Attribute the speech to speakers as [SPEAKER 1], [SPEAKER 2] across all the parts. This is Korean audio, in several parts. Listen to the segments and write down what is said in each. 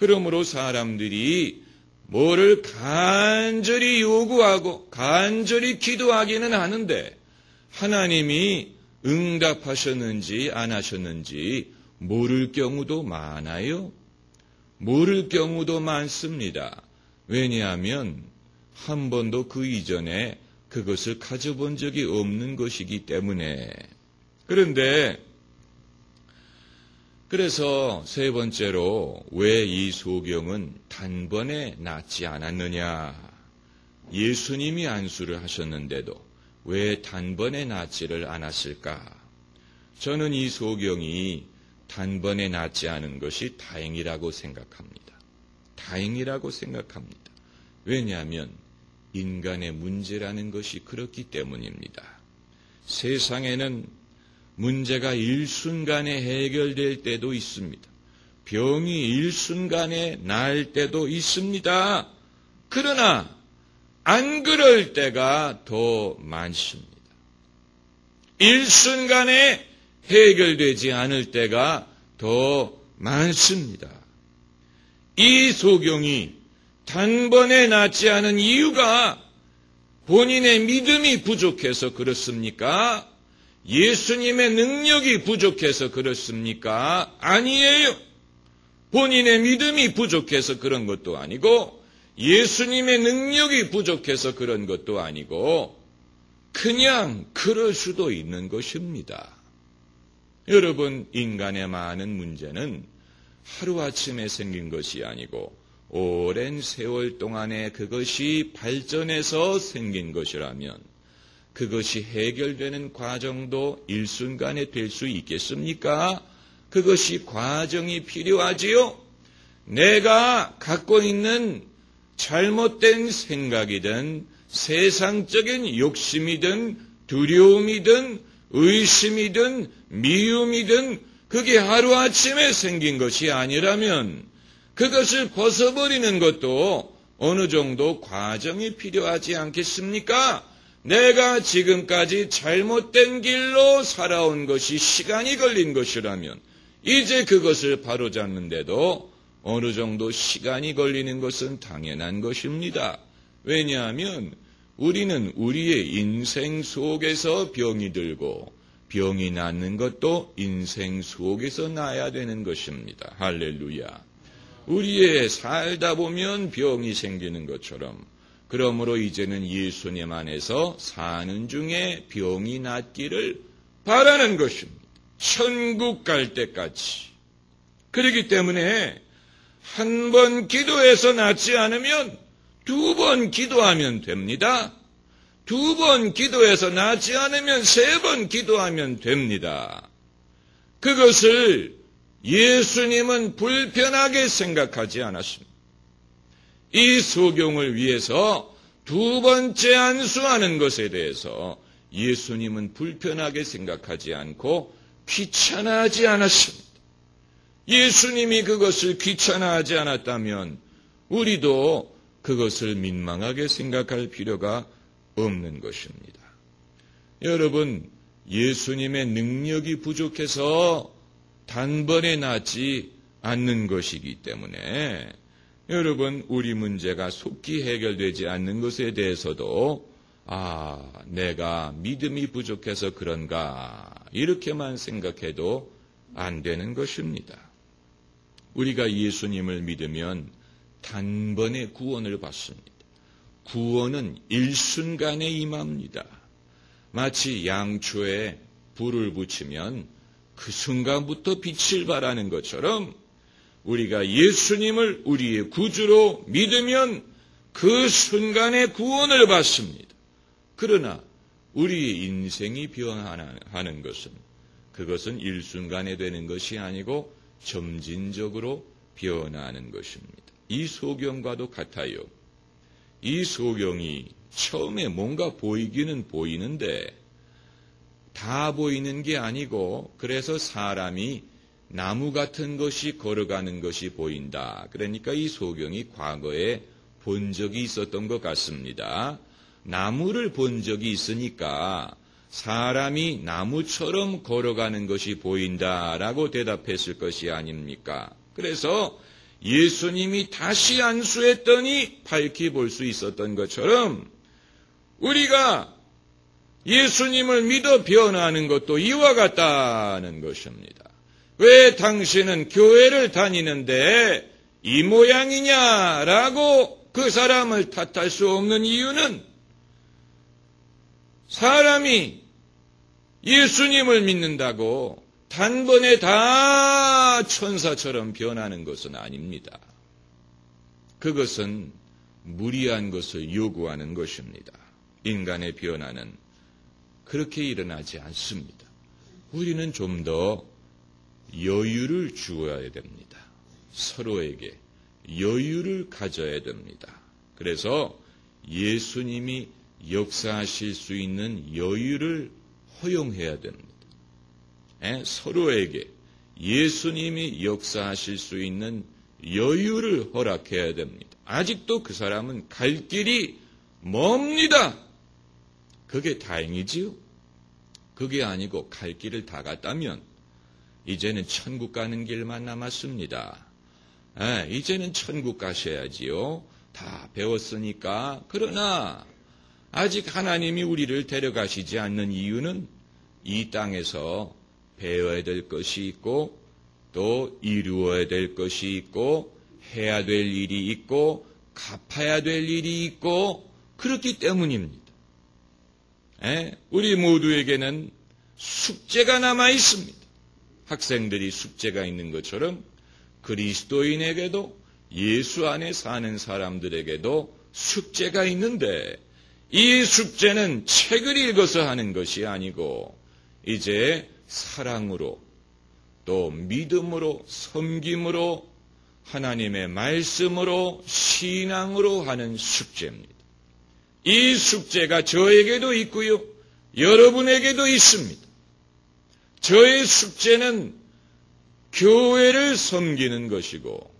[SPEAKER 1] 그러므로 사람들이 뭐를 간절히 요구하고 간절히 기도하기는 하는데 하나님이 응답하셨는지 안 하셨는지 모를 경우도 많아요. 모를 경우도 많습니다. 왜냐하면 한 번도 그 이전에 그것을 가져본 적이 없는 것이기 때문에. 그런데 그래서 세 번째로 왜 이 소경은 단번에 낫지 않았느냐? 예수님이 안수를 하셨는데도 왜 단번에 낫지를 않았을까? 저는 이 소경이 단번에 낫지 않은 것이 다행이라고 생각합니다. 다행이라고 생각합니다. 왜냐하면 인간의 문제라는 것이 그렇기 때문입니다. 세상에는 문제가 일순간에 해결될 때도 있습니다. 병이 일순간에 나을 때도 있습니다. 그러나 안 그럴 때가 더 많습니다. 일순간에 해결되지 않을 때가 더 많습니다. 이 소경이 단번에 낫지 않은 이유가 본인의 믿음이 부족해서 그렇습니까? 예수님의 능력이 부족해서 그렇습니까? 아니에요. 본인의 믿음이 부족해서 그런 것도 아니고 예수님의 능력이 부족해서 그런 것도 아니고 그냥 그럴 수도 있는 것입니다. 여러분, 인간의 많은 문제는 하루아침에 생긴 것이 아니고 오랜 세월 동안에 그것이 발전해서 생긴 것이라면 그것이 해결되는 과정도 일순간에 될 수 있겠습니까? 그것이 과정이 필요하지요? 내가 갖고 있는 잘못된 생각이든 세상적인 욕심이든 두려움이든 의심이든 미움이든 그게 하루아침에 생긴 것이 아니라면 그것을 벗어버리는 것도 어느 정도 과정이 필요하지 않겠습니까? 내가 지금까지 잘못된 길로 살아온 것이 시간이 걸린 것이라면 이제 그것을 바로잡는데도 어느 정도 시간이 걸리는 것은 당연한 것입니다. 왜냐하면 우리는 우리의 인생 속에서 병이 들고 병이 낫는 것도 인생 속에서 나야 되는 것입니다. 할렐루야. 우리의 살다 보면 병이 생기는 것처럼 그러므로 이제는 예수님 안에서 사는 중에 병이 낫기를 바라는 것입니다. 천국 갈 때까지. 그렇기 때문에 한 번 기도해서 낫지 않으면 두 번 기도하면 됩니다. 두 번 기도해서 낫지 않으면 세 번 기도하면 됩니다. 그것을 예수님은 불편하게 생각하지 않았습니다. 이 소경을 위해서 두 번째 안수하는 것에 대해서 예수님은 불편하게 생각하지 않고 귀찮아하지 않았습니다. 예수님이 그것을 귀찮아하지 않았다면 우리도 그것을 민망하게 생각할 필요가 없는 것입니다. 여러분, 예수님의 능력이 부족해서 단번에 낫지 않는 것이기 때문에 여러분, 우리 문제가 속히 해결되지 않는 것에 대해서도 아, 내가 믿음이 부족해서 그런가 이렇게만 생각해도 안 되는 것입니다. 우리가 예수님을 믿으면 단번에 구원을 받습니다. 구원은 일순간에 임합니다. 마치 양초에 불을 붙이면 그 순간부터 빛을 발하는 것처럼 우리가 예수님을 우리의 구주로 믿으면 그 순간에 구원을 받습니다. 그러나 우리의 인생이 변하는 것은 그것은 일순간에 되는 것이 아니고 점진적으로 변하는 것입니다. 이 소경과도 같아요. 이 소경이 처음에 뭔가 보이기는 보이는데 다 보이는 게 아니고 그래서 사람이 나무 같은 것이 걸어가는 것이 보인다. 그러니까 이 소경이 과거에 본 적이 있었던 것 같습니다. 나무를 본 적이 있으니까 사람이 나무처럼 걸어가는 것이 보인다라고 대답했을 것이 아닙니까? 그래서 예수님이 다시 안수했더니 밝히 볼 수 있었던 것처럼 우리가 예수님을 믿어 변화하는 것도 이와 같다는 것입니다. 왜 당신은 교회를 다니는데 이 모양이냐라고 그 사람을 탓할 수 없는 이유는 사람이 예수님을 믿는다고 단번에 다 천사처럼 변하는 것은 아닙니다. 그것은 무리한 것을 요구하는 것입니다. 인간의 변화는 그렇게 일어나지 않습니다. 우리는 좀 더 여유를 주어야 됩니다. 서로에게 여유를 가져야 됩니다. 그래서 예수님이 역사하실 수 있는 여유를 허용해야 됩니다. 에? 서로에게 예수님이 역사하실 수 있는 여유를 허락해야 됩니다. 아직도 그 사람은 갈 길이 멉니다. 그게 다행이지요. 그게 아니고 갈 길을 다 갔다면 이제는 천국 가는 길만 남았습니다. 에, 이제는 천국 가셔야지요. 다 배웠으니까. 그러나 아직 하나님이 우리를 데려가시지 않는 이유는 이 땅에서 배워야 될 것이 있고 또 이루어야 될 것이 있고 해야 될 일이 있고 갚아야 될 일이 있고 그렇기 때문입니다. 에? 우리 모두에게는 숙제가 남아 있습니다. 학생들이 숙제가 있는 것처럼 그리스도인에게도 예수 안에 사는 사람들에게도 숙제가 있는데 이 숙제는 책을 읽어서 하는 것이 아니고 이제 사랑으로 또 믿음으로 섬김으로 하나님의 말씀으로 신앙으로 하는 숙제입니다. 이 숙제가 저에게도 있고요. 여러분에게도 있습니다. 저의 숙제는 교회를 섬기는 것이고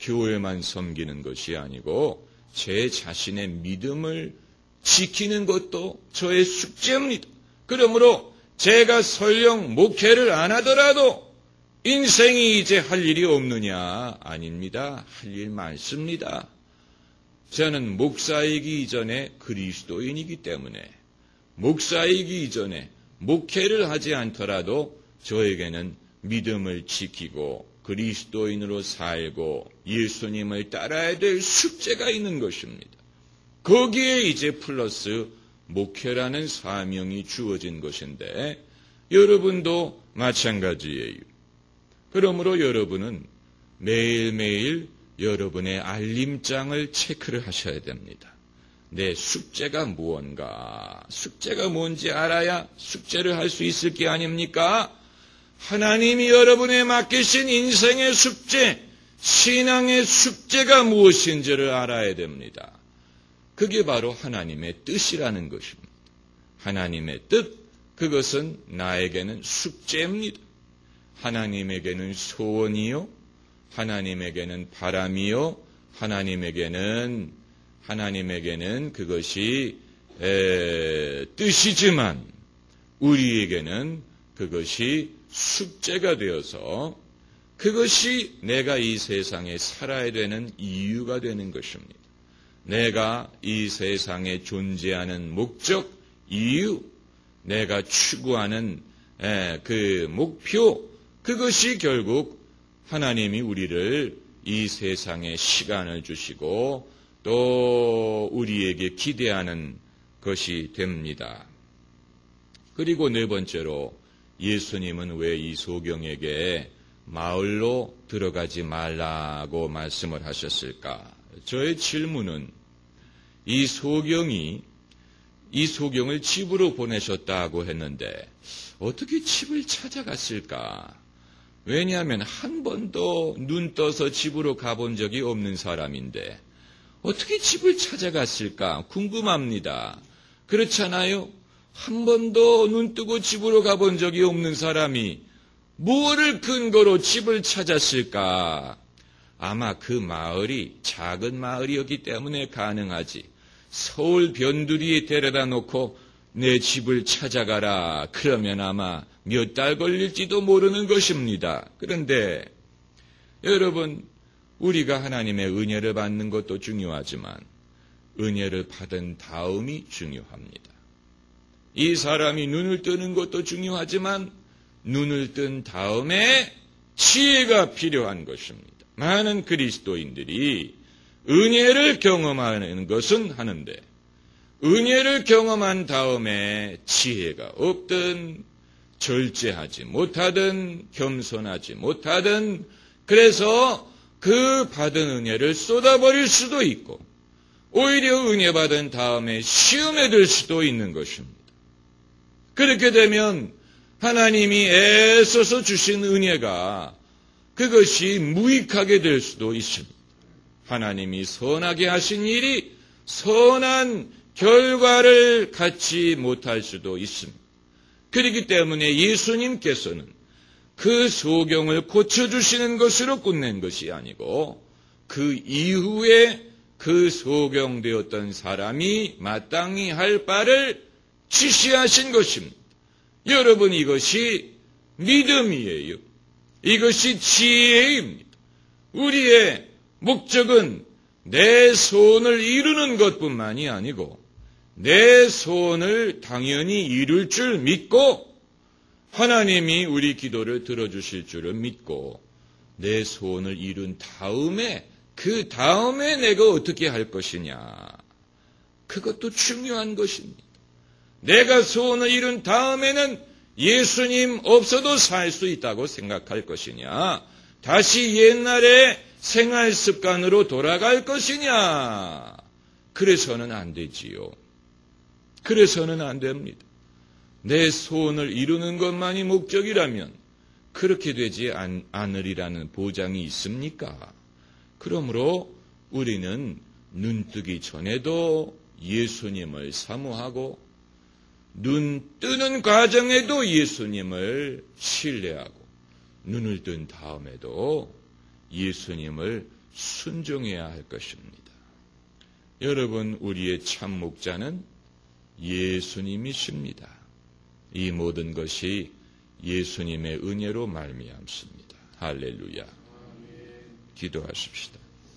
[SPEAKER 1] 교회만 섬기는 것이 아니고 제 자신의 믿음을 지키는 것도 저의 숙제입니다. 그러므로 제가 설령 목회를 안 하더라도 인생이 이제 할 일이 없느냐? 아닙니다. 할 일 많습니다. 저는 목사이기 이전에 그리스도인이기 때문에 목사이기 이전에 목회를 하지 않더라도 저에게는 믿음을 지키고 그리스도인으로 살고 예수님을 따라야 될 숙제가 있는 것입니다. 거기에 이제 플러스 목회라는 사명이 주어진 것인데 여러분도 마찬가지예요. 그러므로 여러분은 매일매일 여러분의 알림장을 체크를 하셔야 됩니다. 내 숙제가 무언가, 숙제가 뭔지 알아야 숙제를 할 수 있을 게 아닙니까? 하나님이 여러분에 맡기신 인생의 숙제, 신앙의 숙제가 무엇인지를 알아야 됩니다. 그게 바로 하나님의 뜻이라는 것입니다. 하나님의 뜻, 그것은 나에게는 숙제입니다. 하나님에게는 소원이요, 하나님에게는 바람이요, 하나님에게는 하나님에게는 그것이 에, 뜻이지만 우리에게는 그것이 숙제가 되어서 그것이 내가 이 세상에 살아야 되는 이유가 되는 것입니다. 내가 이 세상에 존재하는 목적, 이유, 내가 추구하는 그 목표, 그것이 결국 하나님이 우리를 이 세상에 시간을 주시고 또 우리에게 기대하는 것이 됩니다. 그리고 네 번째로 예수님은 왜 이 소경에게 마을로 들어가지 말라고 말씀을 하셨을까? 저의 질문은 이 소경이 이 소경을 집으로 보내셨다고 했는데 어떻게 집을 찾아갔을까? 왜냐하면 한 번도 눈 떠서 집으로 가본 적이 없는 사람인데 어떻게 집을 찾아갔을까 궁금합니다. 그렇잖아요? 한 번도 눈 뜨고 집으로 가본 적이 없는 사람이 무엇을 근거로 집을 찾았을까? 아마 그 마을이 작은 마을이었기 때문에 가능하지. 서울 변두리에 데려다 놓고 내 집을 찾아가라. 그러면 아마 몇 달 걸릴지도 모르는 것입니다. 그런데 여러분, 우리가 하나님의 은혜를 받는 것도 중요하지만 은혜를 받은 다음이 중요합니다. 이 사람이 눈을 뜨는 것도 중요하지만 눈을 뜬 다음에 지혜가 필요한 것입니다. 많은 그리스도인들이 은혜를 경험하는 것은 하는데 은혜를 경험한 다음에 지혜가 없든 절제하지 못하든 겸손하지 못하든 그래서 그 받은 은혜를 쏟아버릴 수도 있고 오히려 은혜 받은 다음에 시험에 들 수도 있는 것입니다. 그렇게 되면 하나님이 애써서 주신 은혜가 그것이 무익하게 될 수도 있습니다. 하나님이 선하게 하신 일이 선한 결과를 갖지 못할 수도 있습니다. 그렇기 때문에 예수님께서는 그 소경을 고쳐주시는 것으로 끝낸 것이 아니고 그 이후에 그 소경되었던 사람이 마땅히 할 바를 지시하신 것입니다. 여러분 이것이 믿음이에요. 이것이 지혜입니다. 우리의 목적은 내 소원을 이루는 것뿐만이 아니고 내 소원을 당연히 이룰 줄 믿고 하나님이 우리 기도를 들어주실 줄을 믿고 내 소원을 이룬 다음에 그 다음에 내가 어떻게 할 것이냐. 그것도 중요한 것입니다. 내가 소원을 이룬 다음에는 예수님 없어도 살 수 있다고 생각할 것이냐. 다시 옛날의 생활 습관으로 돌아갈 것이냐. 그래서는 안 되지요. 그래서는 안 됩니다. 내 소원을 이루는 것만이 목적이라면 그렇게 되지 않, 않으리라는 보장이 있습니까? 그러므로 우리는 눈뜨기 전에도 예수님을 사모하고 눈 뜨는 과정에도 예수님을 신뢰하고 눈을 뜬 다음에도 예수님을 순종해야 할 것입니다. 여러분, 우리의 참 목자는 예수님이십니다. 이 모든 것이 예수님의 은혜로 말미암습니다. 할렐루야. 기도하십시다.